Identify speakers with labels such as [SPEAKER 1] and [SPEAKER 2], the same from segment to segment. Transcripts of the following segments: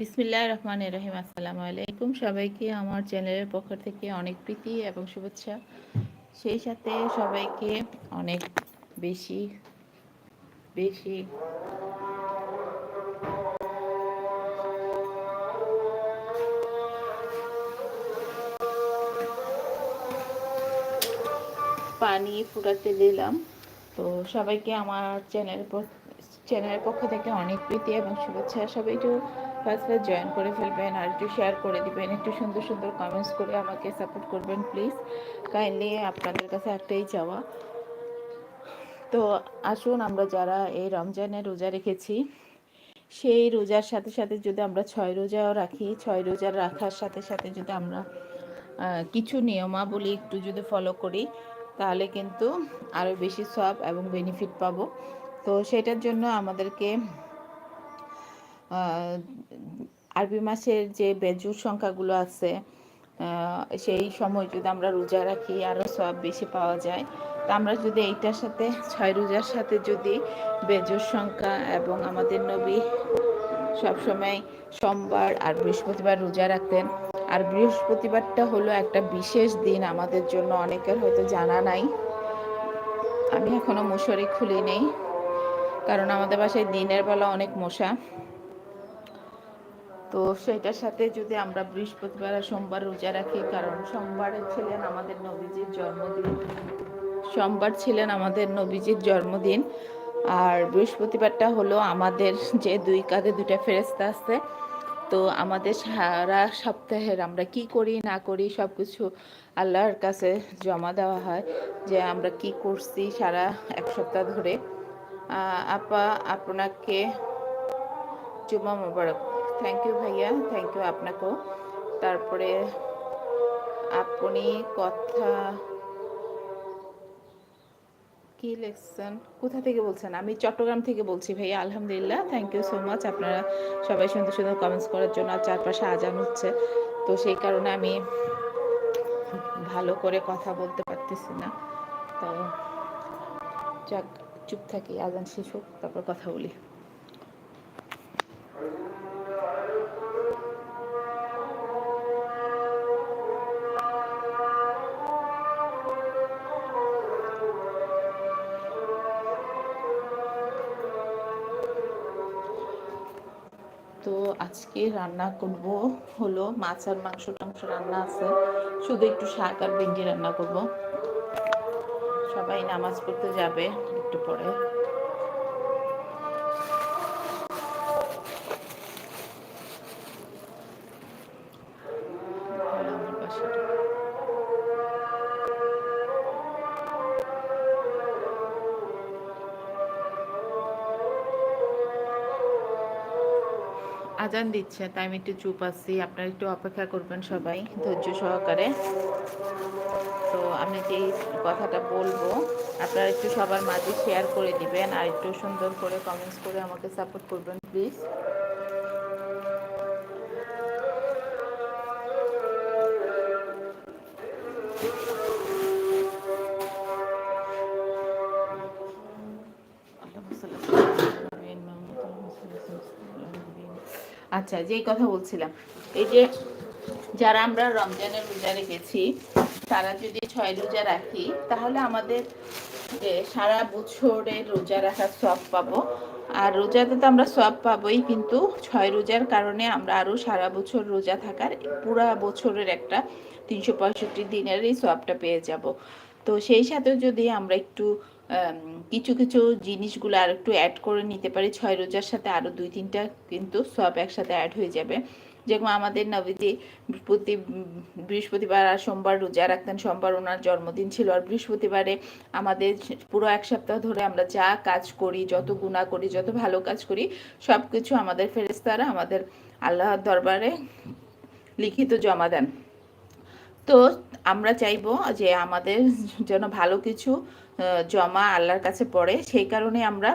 [SPEAKER 1] বিসমিল্লাহ রহমান রহিম, আসসালামু আলাইকুম। সবাইকে আমার চ্যানেলের পক্ষ থেকে অনেক প্রীতি এবং শুভেচ্ছা। সেই সাথে সবাইকে অনেক বেশি বেশি পানি ফুটাতে দিলাম। তো সবাইকে আমার চ্যানেল চ্যানেলের পক্ষ থেকে অনেক প্রীতি এবং শুভেচ্ছা। সবাই একটু ফার্স্ট ফার্স্ট জয়েন করে ফেলবেন আর একটু শেয়ার করে দিবেন, একটু সুন্দর সুন্দর কমেন্টস করে আমাকে সাপোর্ট করবেন প্লিজ কাইন্ডলি আপনাদের কাছে একটাই চাওয়া। তো আসুন আমরা যারা এই রমজানে রোজা রেখেছি, সেই রোজার সাথে সাথে যদি আমরা ছয় রোজাও রাখি, ছয় রোজা রাখার সাথে সাথে যদি আমরা কিছু নিয়মাবলী একটু যদি ফলো করি, তাহলে কিন্তু আরও বেশি সব এবং বেনিফিট পাবো। তো সেটার জন্য আমাদেরকে আরবি মাসের যে বেজুর সংখ্যাগুলো আছে সেই সময় যদি আমরা রোজা রাখি আরও সব বেশি পাওয়া যায়। তা আমরা যদি এইটার সাথে, ছয় রোজার সাথে যদি বেজুর সংখ্যা এবং আমাদের নবী সবসময় সোমবার আর বৃহস্পতিবার রোজা রাখতেন। আর বৃহস্পতিবারটা হলো একটা বিশেষ দিন আমাদের জন্য, অনেকের হয়তো জানা নাই। আমি এখনও মশারি খুলি নেই, কারণ আমাদের বাসায় দিনের বেলা অনেক মশা। তো সেটার সাথে যদি আমরা বৃহস্পতিবার আর সোমবার রোজা রাখি, কারণ সোমবারে ছিলেন আমাদের নবীজির জন্মদিন। সোমবার ছিলেন আমাদের নবীজির জন্মদিন। আর বৃহস্পতিবারটা হলো আমাদের যে দুই কাঁধে দুইটা ফেরেস্তা আছে, তো আমাদের সারা সপ্তাহের আমরা কি করি, না করি সব কিছু আল্লাহর কাছে জমা দেওয়া হয় যে আমরা কি করছি সারা এক সপ্তাহ ধরে। আপা, আপনাকে জুমা মোবারক। থ্যাংক ইউ ভাইয়া। থ্যাংক ইউ আপনাকেও। তারপরে আপনি কথা কি লিখছেন? কোথা থেকে বলছেন? আমি চট্টগ্রাম থেকে বলছি ভাইয়া, আলহামদুলিল্লাহ। থ্যাংক ইউ সো মাচ আপনারা সবাই সুন্দর সুন্দর কমেন্টস করার জন্য আর চারপাশে আজান হচ্ছে। তো সেই কারণে আমি ভালো করে কথা বলতে পারতেছি না। তো যাক, চুপ থাকি, আজান শেষ হোক, তারপর কথা বলি। তো আজকে রান্না করব হলো মাছ আর মাংস টাংস রান্না আছে। শুধু একটু শাক আর ভেন্ডি রান্না করব। সবাই নামাজ পড়তে যাবে একটু পরে। আজান দিচ্ছে, তাই আমি একটু চুপ আছি। আপনারা একটু অপেক্ষা করবেন সবাই, ধৈর্য সহকারে। তো আমি যে কথাটা বলব, আপনারা একটু সবার মাঝে শেয়ার করে দিবেন আর একটু সুন্দর করে কমেন্টস করে আমাকে সাপোর্ট করবেন প্লিজ আচ্ছা যেই কথা বলছিলাম, এই যে যারা আমরা রমজানের রোজা রেখেছি, তারা যদি ছয় রোজা রাখি, তাহলে আমাদের যে সারা বছরের রোজা রাখার সব পাবো। আর রোজাতে তো আমরা সব পাবোই, কিন্তু ছয় রোজার কারণে আমরা আরও সারা বছর রোজা থাকার পুরা বছরের একটা তিনশো পঁয়ষট্টি দিনেরই সবটা পেয়ে যাব। তো সেই সাথে যদি আমরা একটু কিছু কিছু জিনিসগুলো আর একটু অ্যাড করে নিতে পারি। ছয় রোজার সাথে আরও দুই, তিনটা কিন্তু সব একসাথে অ্যাড হয়ে যাবে। যেরকম আমাদের নবীজি প্রতি, বৃহস্পতিবার আর সোমবার রোজা রাখতেন। সোমবার ওনার জন্মদিন ছিল। আর বৃহস্পতিবারে আমাদের পুরো এক সপ্তাহ ধরে আমরা যা কাজ করি, যত গুণা করি, যত ভালো কাজ করি সব কিছু আমাদের ফেরেস্তারা আমাদের আল্লাহর দরবারে লিখিত জমা দেন। তো আমরা চাইব যে আমাদের যেন ভালো কিছু জমা আল্লাহর কাছে পড়ে। সেই কারণে আমরা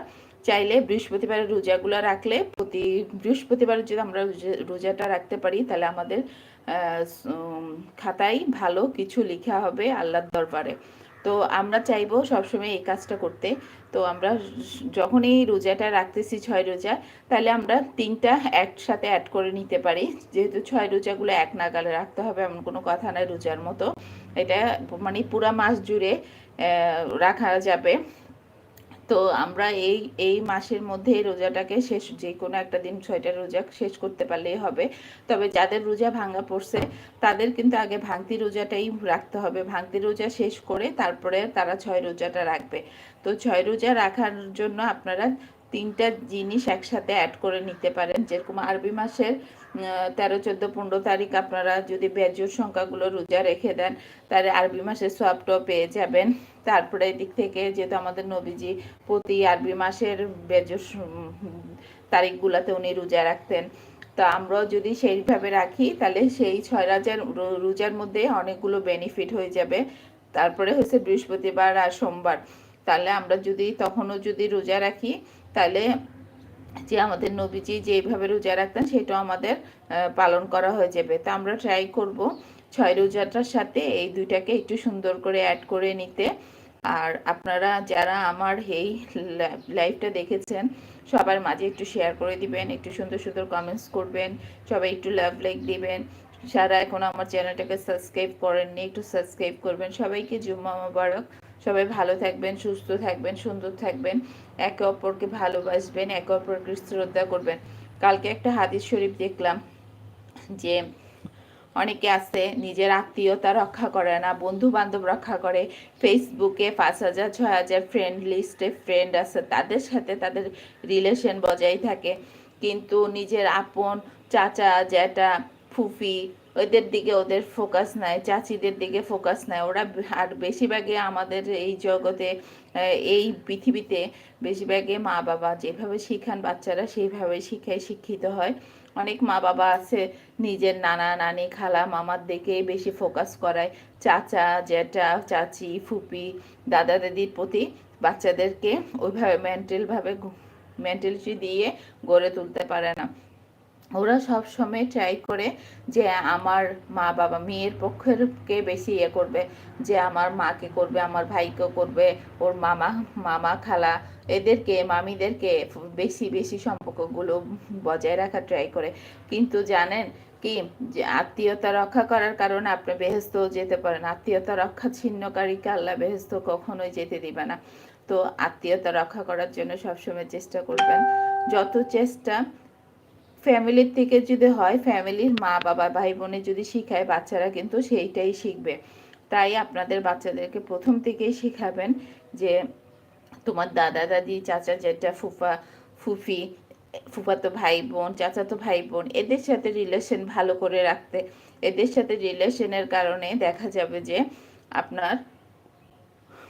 [SPEAKER 1] চাইলে বৃহস্পতিবারের রোজাগুলো রাখলে প্রতি বৃহস্পতিবার যদি আমরা রোজাটা রাখতে পারি, তাহলে আমাদের খাতায় ভালো কিছু লেখা হবে আল্লাহর দরবারে। তো আমরা চাইব সবসময় এই কাজটা করতে। তো আমরা যখনই রোজাটা রাখতেছি ছয় রোজা, তাহলে আমরা তিনটা একসাথে অ্যাড করে নিতে পারি। যেহেতু ছয় রোজাগুলো এক নাগালে রাখতে হবে, এমন কোনো কথা নাই রোজার মতো। এটা মানে পুরা মাস জুড়ে রাখা যাবে। তো আমরা এই এই মাসের মধ্যে রোজাটাকে শেষ যে কোনো একটা দিন ছয়টা রোজা শেষ করতে পারলেই হবে। তবে যাদের রোজা ভাঙা পড়ছে, তাদের কিন্তু আগে ভাঙতি রোজাটাই রাখতে হবে। ভাঙতি রোজা শেষ করে তারপরে তারা ছয় রোজাটা রাখবে। তো ছয় রোজা রাখার জন্য আপনারা তিনটা জিনিস একসাথে অ্যাড করে নিতে পারেন। যেরকম আরবি মাসের তেরো, চোদ্দ, পনেরো তারিখ আপনারা যদি বেজোর সংখ্যাগুলো রোজা রেখে দেন, তাহলে আরবি মাসের সবটাও পেয়ে যাবেন। তারপরে এদিক থেকে যেহেতু আমাদের নবীজি প্রতি আরবি মাসের বেজোর তারিখগুলোতে উনি রোজা রাখতেন। তো আমরাও যদি সেইভাবে রাখি, তাহলে সেই ছয় রাজার রোজার মধ্যে অনেকগুলো বেনিফিট হয়ে যাবে। তারপরে হচ্ছে বৃহস্পতিবার আর সোমবার। তাহলে আমরা যদি তখনও যদি রোজা রাখি তাহলে যে আমাদের নবীজি যেভাবে রোজা রাখতেন, সেটাও আমাদের পালন করা হয়ে যাবে। তা আমরা ট্রাই করব ছয় রোজাটার সাথে এই দুইটাকে একটু সুন্দর করে অ্যাড করে নিতে। আর আপনারা যারা আমার এই লাইভটা দেখেছেন, সবার মাঝে একটু শেয়ার করে দিবেন, একটু সুন্দর সুন্দর কমেন্টস করবেন, সবাই একটু লাভ লাইক দিবেন। সারা এখন আমার চ্যানেলটাকে সাবস্ক্রাইব করেননি, একটু সাবস্ক্রাইব করবেন। সবাইকে জুম্মা মোবারক। সবাই ভালো থাকবেন, সুস্থ থাকবেন, সুন্দর থাকবেন, একে অপরকে ভালোবাসবেন, একে অপরকে শ্রদ্ধা করবেন। কালকে একটা হাদিস শরীফ দেখলাম যে অনেকে আছে নিজের আত্মীয়তা রক্ষা করে না বন্ধু বান্ধব রক্ষা করে। ফেসবুকে পাঁচ হাজার, ছয় হাজার ফ্রেন্ড লিস্টে ফ্রেন্ড আছে, তাদের সাথে তাদের রিলেশন বজায় থাকে। কিন্তু নিজের আপন, চাচা জ্যাটা ফুফি ওদের দিকে ওদের ফোকাস নাই চাচিদের দিকে ফোকাস নাই ওরা আর বেশিরভাগে আমাদের এই জগতে এই পৃথিবীতে বেশিরভাগে মা বাবা যেভাবে শিখান বাচ্চারা সেইভাবে শিখায়, শিক্ষিত হয়। অনেক মা বাবা আছে, নিজের নানা, নানি, খালা, মামার দিকে বেশি ফোকাস করায়। চাচা জ্যাঠা চাচি, ফুপি, দাদা, দাদির প্রতি বাচ্চাদেরকে ওইভাবে মেন্টালভাবে মেন্টালিটি দিয়ে গড়ে তুলতে পারে না। ওরা সব সময় ট্রাই করে যে আমার মা বাবা মেয়ের পক্ষেরকে বেশি ইয়ে করবে, যে আমার মাকে করবে, আমার ভাইকে করবে, ওর মামা মামা খালা এদেরকে, মামিদেরকে বেশি বেশি সম্পর্কগুলো বজায় রাখার ট্রাই করে। কিন্তু জানেন কি, যে আত্মীয়তা রক্ষা করার কারণে আপনি বেহেস্ত যেতে পারেন। আত্মীয়তা রক্ষা ছিন্নকারীকে আল্লাহ বেহেস্ত কখনোই যেতে দিবে না। তো আত্মীয়তা রক্ষা করার জন্য সবসময় চেষ্টা করবেন। যত চেষ্টা ফ্যামিলির থেকে যদি হয় ফ্যামিলির মা বাবা, ভাই বোনে যদি শিখায়, বাচ্চারা কিন্তু সেইটাই শিখবে। তাই আপনাদের বাচ্চাদেরকে প্রথম থেকেই শিখাবেন যে তোমার দাদা, দাদি, চাচা, জেঠা, ফুফা, ফুফি, ফুফাতো ভাই বোন, চাচাতো ভাই বোন, এদের সাথে রিলেশন ভালো করে রাখতে। এদের সাথে রিলেশনের কারণে দেখা যাবে যে আপনার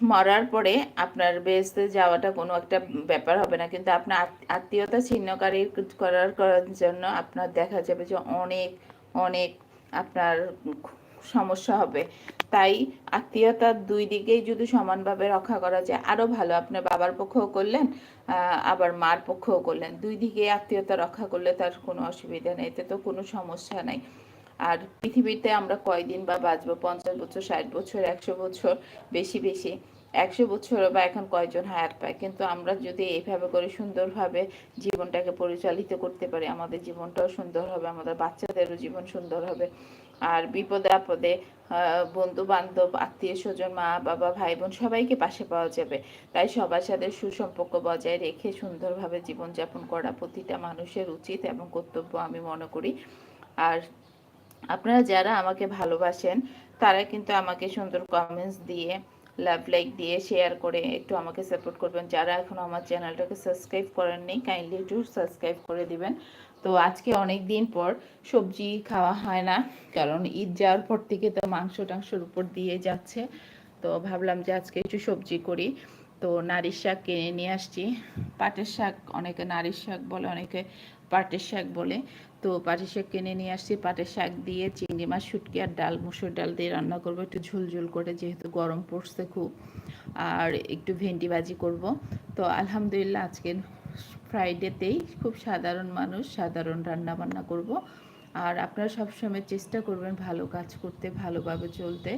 [SPEAKER 1] মরার পরে আপনার বেসতে যাওয়াটা কোনো একটা ব্যাপার হবে না। কিন্তু আপনার আত্মীয়তা ছিন্নকারী করার করার জন্য আপনার দেখা যাবে যে অনেক অনেক আপনার সমস্যা হবে। তাই আত্মীয়তার দুই দিকেই যদি সমানভাবে রক্ষা করা যায় আরও ভালো। আপনার বাবার পক্ষেও করলেন আবার মার পক্ষেও করলেন। দুই দিকে আত্মীয়তা রক্ষা করলে তার কোনো অসুবিধা নেই। এতে তো কোনো সমস্যা নাই। আর পৃথিবীতে আমরা কয়দিন বা বাঁচবো? পঞ্চাশ বছর, ষাট বছর, একশো বছর, বেশি বেশি। একশো বছর বা এখন কয়জন হায়াত পায়? কিন্তু আমরা যদি এইভাবে করে সুন্দরভাবে জীবনটাকে পরিচালিত করতে পারি, আমাদের জীবনটাও সুন্দর হবে, আমাদের বাচ্চাদেরও জীবন সুন্দর হবে। আর বিপদে আপদে বন্ধু বান্ধব আত্মীয় স্বজন মা, বাবা ভাই বোন সবাইকে পাশে পাওয়া যাবে। তাই সবার সাথে সুসম্পর্ক বজায় রেখে সুন্দরভাবে জীবনযাপন করা প্রতিটা মানুষের উচিত এবং কর্তব্য আমি মনে করি। আর আপনারা যারা আমাকে ভালোবাসেন, তারা কিন্তু আমাকে সুন্দর কমেন্টস দিয়ে লাভ লাইক দিয়ে শেয়ার করে একটু আমাকে সাপোর্ট করবেন। যারা এখন আমার চ্যানেলটাকে সাবস্ক্রাইব করেননি কাইন্ডলি একটু সাবস্ক্রাইব করে দিবেন। তো আজকে অনেক দিন পর সবজি খাওয়া হয় না, কারণ ঈদ যাওয়ার পর থেকে তো মাংস টাংসর উপর দিয়ে যাচ্ছে। তো ভাবলাম যে আজকে একটু সবজি করি। তো নারীর শাক কিনে নিয়ে আসছি। পাটের শাক, অনেকে নারীর শাক বলে, অনেকে পাটের শাক বলে। তো পাটের শাক কিনে নিয়ে আসছি। পাটের শাক দিয়ে চিংড়ি মাছ, শুটকি আর ডাল, মুসুর ডাল দিয়ে রান্না করব। একটু ঝুলঝুল করে যেহেতু গরম পড়ছে খুব। আর একটু ভেন্ডি ভাজি করব। তো আলহামদুলিল্লাহ আজকের ফ্রাইডেতেই খুব সাধারণ মানুষ, সাধারণ রান্না বান্না করব। আর আপনারা সবসময় চেষ্টা করবেন ভালো কাজ করতে, ভালোভাবে চলতে।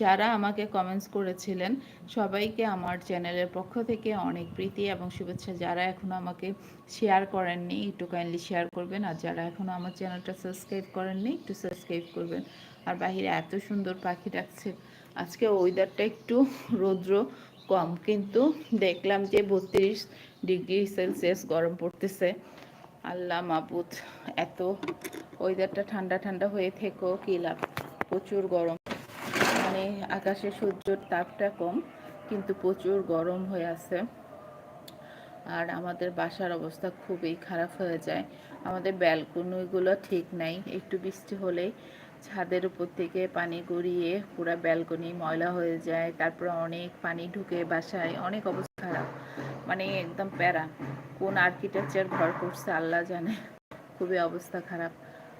[SPEAKER 1] যারা আমাকে কমেন্টস করেছিলেন, সবাইকে আমার চ্যানেলের পক্ষ থেকে অনেক প্রীতি এবং শুভেচ্ছা। যারা এখনও আমাকে শেয়ার করেননি, একটু কাইন্ডলি শেয়ার করবেন। আর যারা এখনও আমার চ্যানেলটা সাবস্ক্রাইব করেননি, একটু সাবস্ক্রাইব করবেন। আর বাহিরে এত সুন্দর পাখি ডাকছে। আজকে ওয়েদারটা একটু রৌদ্র কম, কিন্তু দেখলাম যে বত্রিশ ডিগ্রি সেলসিয়াস গরম পড়তেছে। আল্লাহ মাবুদ, এত ওয়েদারটা ঠান্ডা ঠান্ডা হয়ে থেকেও কী লাভ? প্রচুর গরম। মানে আকাশে সূর্যর তাপটা কম, কিন্তু প্রচুর গরম হয়ে আছে। আর আমাদের বাসার অবস্থা খুবই খারাপ হয়ে যায়। আমাদের ব্যালকনিগুলো ঠিক নাই। একটু বৃষ্টি হলেই ছাদের উপর থেকে পানি গড়িয়ে পুরো ব্যালকনি ময়লা হয়ে যায়। তারপর অনেক পানি ঢুকে বাসায়। অনেক অবস্থা খারাপ। মানে একদম প্যারা। কোন আর্কিটেকচার ঘর করছে আল্লাহ জানে। খুবই অবস্থা খারাপ।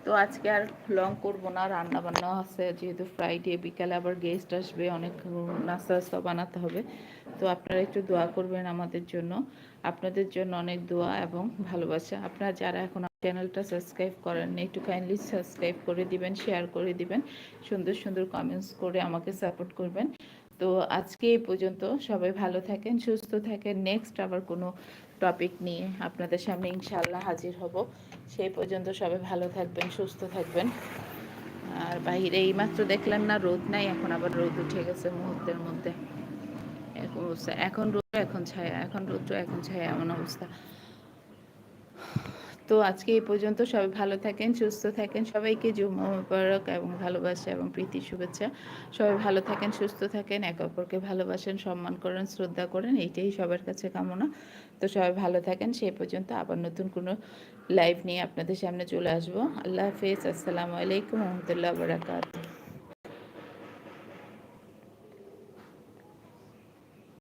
[SPEAKER 1] তো আজকে আর লং করব না রান্না বান্না আছে, যেহেতু ফ্রাইডে বিকালে আবার গেস্ট আসবে, অনেক নাস্তা নাস্তা বানাতে হবে। তো আপনারা একটু দোয়া করবেন আমাদের জন্য। আপনাদের জন্য অনেক দোয়া এবং ভালোবাসা। আপনারা যারা এখন চ্যানেলটা সাবস্ক্রাইব করেন একটু কাইন্ডলি সাবস্ক্রাইব করে দিবেন শেয়ার করে দিবেন। সুন্দর সুন্দর কমেন্টস করে আমাকে সাপোর্ট করবেন। তো আজকে এই পর্যন্ত সবাই ভালো থাকেন, সুস্থ থাকেন। নেক্সট আবার কোনো টপিক নিয়ে আপনাদের সামনে ইনশাল্লাহ হাজির হব। সেই পর্যন্ত সবাই ভালো থাকবেন, সুস্থ থাকবেন। আর বাহিরে এইমাত্র দেখলাম না, রোদ নাই, এখন আবার রোদ উঠে গেছে মুহূর্তের মধ্যে। এরকম অবস্থা, এখন রোদ, এখন ছায়া, এখন রৌদ্র এখন ছায়া, এমন অবস্থা। তো আজকে এই পর্যন্ত সবাই ভালো থাকেন, সুস্থ থাকেন। সবাইকে জুম্মা এবং ভালোবাসা এবং প্রীতি শুভেচ্ছা। সবাই ভালো থাকেন, সুস্থ থাকেন, একে অপরকে ভালোবাসেন, সম্মান করেন, শ্রদ্ধা করেন এইটাই সবার কাছে কামনা। তো সবাই ভালো থাকেন, সেই পর্যন্ত আবার নতুন কোনো লাইভ নিয়ে আপনাদের সামনে চলে আসব। আল্লাহ হাফেজ, আসসালামু আলাইকুম, রহমতুল্লাহ বারাকাত